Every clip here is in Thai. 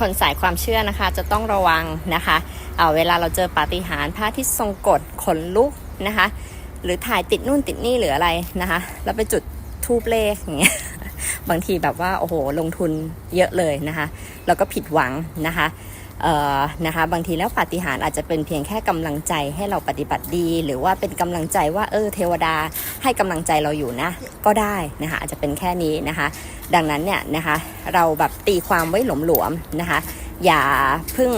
คนสายความเชื่อนะคะจะต้องระวังนะคะเเวลาเราเจอปาฏิหาริย์พระอาที่ทรงกฎขนลุกนะคะ หรือถ่ายติดนู่นติดนี่หรืออะไรนะคะแล้วไปจุดทูบเลขอย่างเงี้ยบางทีแบบว่าโอ้โหลงทุนเยอะเลยนะคะ แล้วก็ผิดหวังนะคะ นะคะบางทีแล้วปาฏิหาริย์อาจจะเป็นเพียงแค่กำลังใจให้เราปฏิบัติดี หรือว่าเป็นกำลังใจว่าเออเทวดาให้กำลังใจเราอยู่นะ ก็ได้นะคะอาจจะเป็นแค่นี้นะคะ ดังนั้นเนี่ยนะคะเราแบบตีความไว้หลวมๆนะคะ อย่าพึ่ง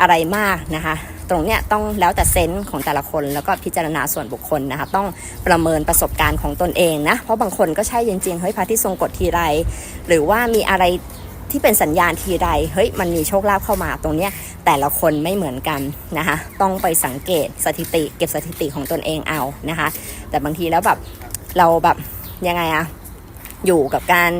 อะไรมากนะคะตรงเนี้ยต้องแล้วแต่เซนส์ของแต่ละคนแล้วก็พิจารณาส่วนบุคคลนะคะต้องประเมินประสบการณ์ของตนเองนะเพราะบางคนก็ใช่จริงๆเฮ้ยพระที่ทรงกฎทีไร หรือว่ามีอะไร ที่เป็นสัญญาณทีไรเฮ้ยมันมีโชคลาภเข้ามาตรงเนี้ยแต่ละคนไม่เหมือนกันนะคะต้องไปสังเกตสถิติ เก็บสถิติของตนเองเอานะคะ แต่บางทีแล้วแบบเราแบบยังไงอะอยู่กับการ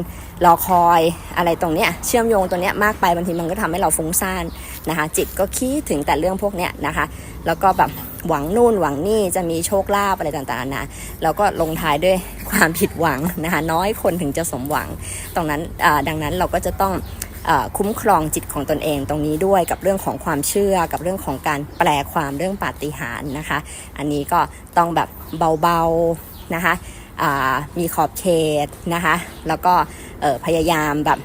รอคอยอะไรตรงเนี้ยเชื่อมโยงตัวเนี้ยมากไปบางทีมันก็ทำให้เราฟุ้งซ่านนะคะ จิตก็คิดถึงแต่เรื่องพวกเนี้ยนะคะ แล้วก็แบบหวังนู่นหวังนี่จะมีโชคลาภอะไรต่างๆนะแล้วก็ลงท้ายด้วย ความผิดหวังนะคะน้อยคนถึงจะสมหวัง ตรงนั้นดังนั้นเราก็จะต้องอคุ้มครองจิตของตนเองตรงนี้ด้วยกับเรื่องของความเชื่อกับเรื่องของการแปลความเรื่องปาฏิหาริย์นะคะ อันนี้ก็ต้องแบบเบาๆนะคะมีขอบเขตนะคะ แล้วก็พยายามแบบ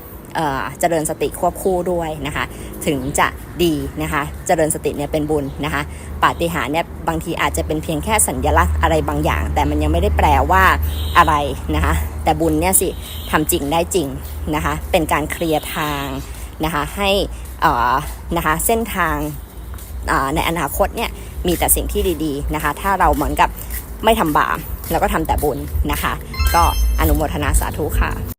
เจริญสติควบคู่ด้วยนะคะ ถึงจะดีนะคะเจริญสติเนี่ยเป็นบุญนะคะปาฏิหาริย์เนี่ยบางทีอาจจะเป็นเพียงแค่สัญญลักษณ์อะไรบางอย่าง แต่มันยังไม่ได้แปลว่าอะไรนะคะแต่บุญเนี่ยสิทำจริงได้จริงนะคะเป็นการเคลียร์ทางนะคะให้นะคะเส้นทางในอนาคตเนี่ยมีแต่สิ่งที่ดีๆนะคะถ้าเราเหมือนกับไม่ทำบาปแล้วก็ทำแต่บุญนะคะ ก็อนุโมทนาสาธุค่ะ